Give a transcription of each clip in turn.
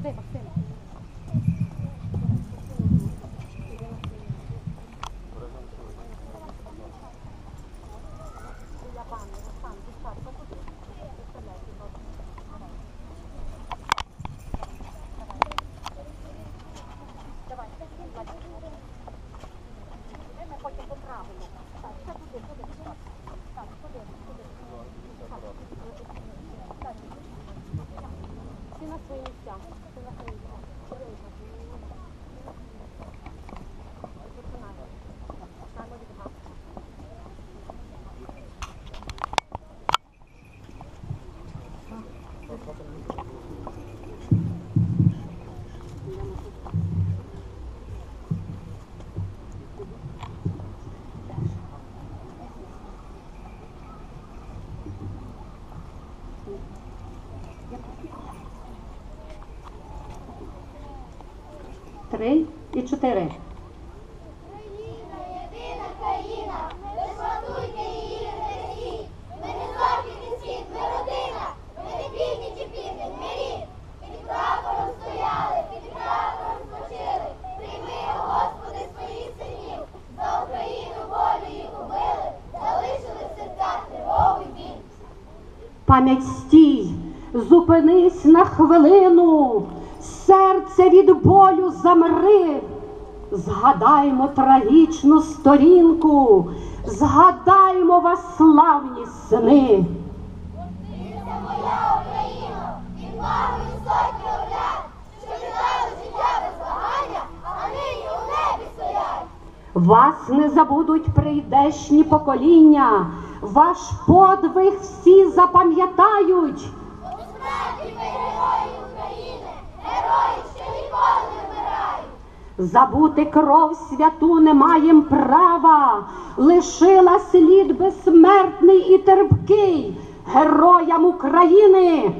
tout est parfait. Три і 4. Пам'ять стій, зупинись на хвилину від болю замри. Згадаймо трагічну сторінку, згадаймо вас славні сини. Це моя Україна, відвагою сотні орлят, що віддали життя без вагання, а нині у небі стоять. Вас не забудуть прийдешні покоління, ваш подвиг всі запам'ятають. Справді ми герої України, герої, що ніколи не вмирають. Забути кров святу не маєм права, лишила слід безсмертний і терпкий героям України.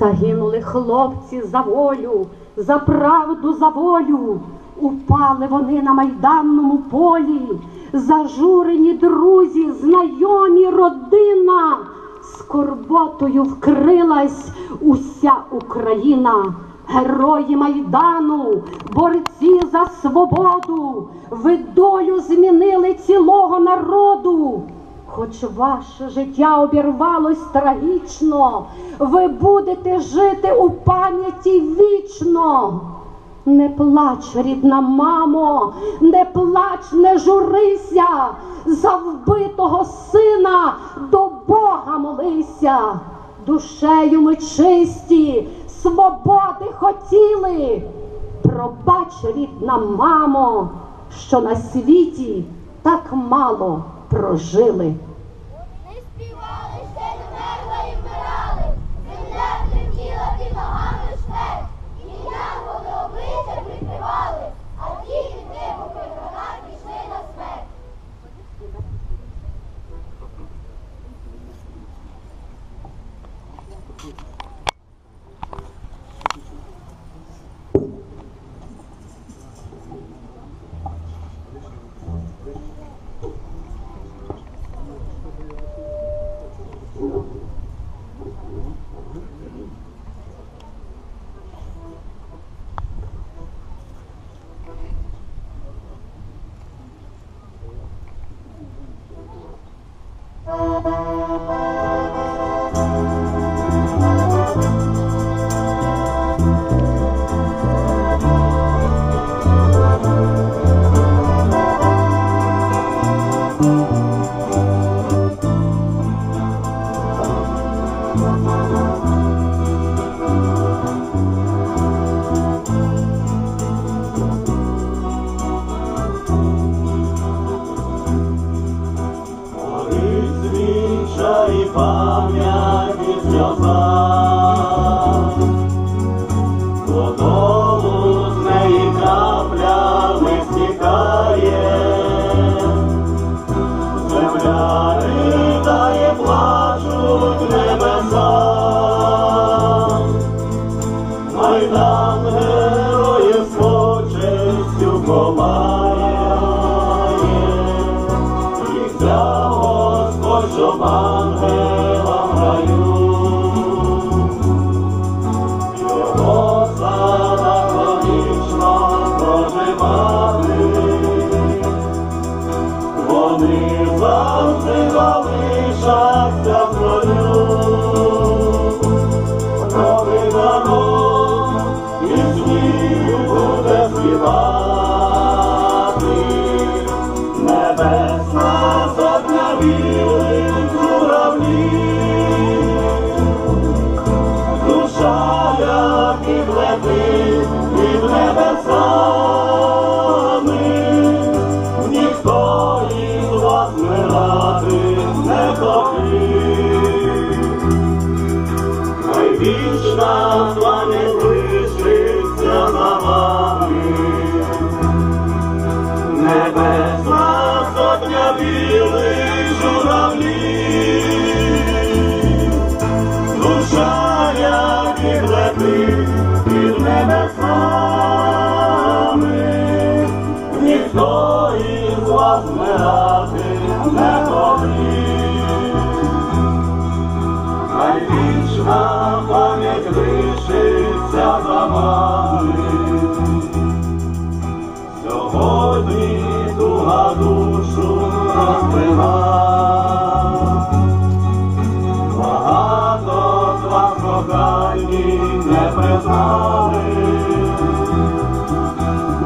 Загинули хлопці за волю, за правду, за волю. Упали вони на майданному полі, зажурені друзі, знайомі родина. Скорботою вкрилась уся Україна. Герої Майдану, борці за свободу, ви долю змінили цілого народу. Хоч ваше життя обірвалось трагічно, ви будете жити у пам'яті вічно. Не плач, рідна мамо, не плач, не журися, за вбитого сина до Бога молися. Душею ми чисті, свободи хотіли. Пробач, рідна мамо, що на світі так мало прожили. Bye-bye. pamięć, Верни туга душу розпила, багато з вас кохані не признали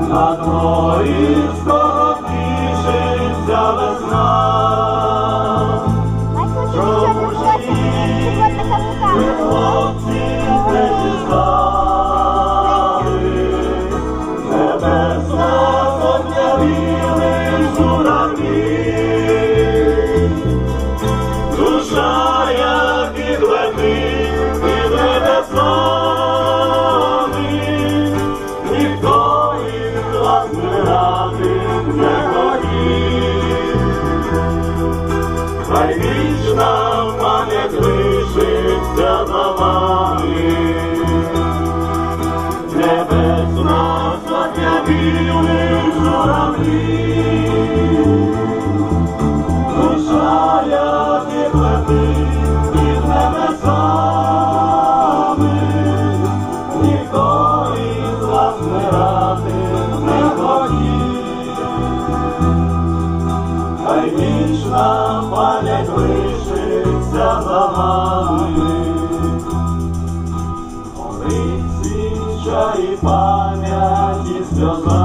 на твої. сльоза,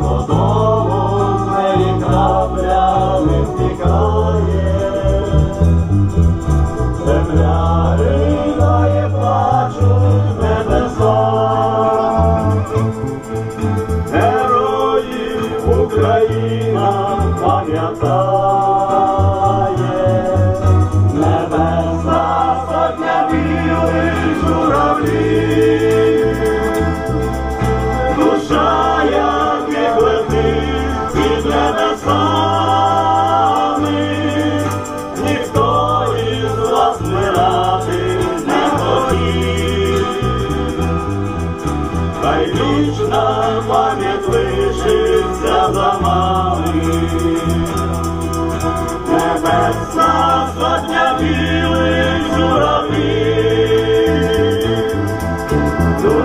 Додому з неї крапля не втікає, земля ридає, плачу небеса, героїв Україна пам'ятає.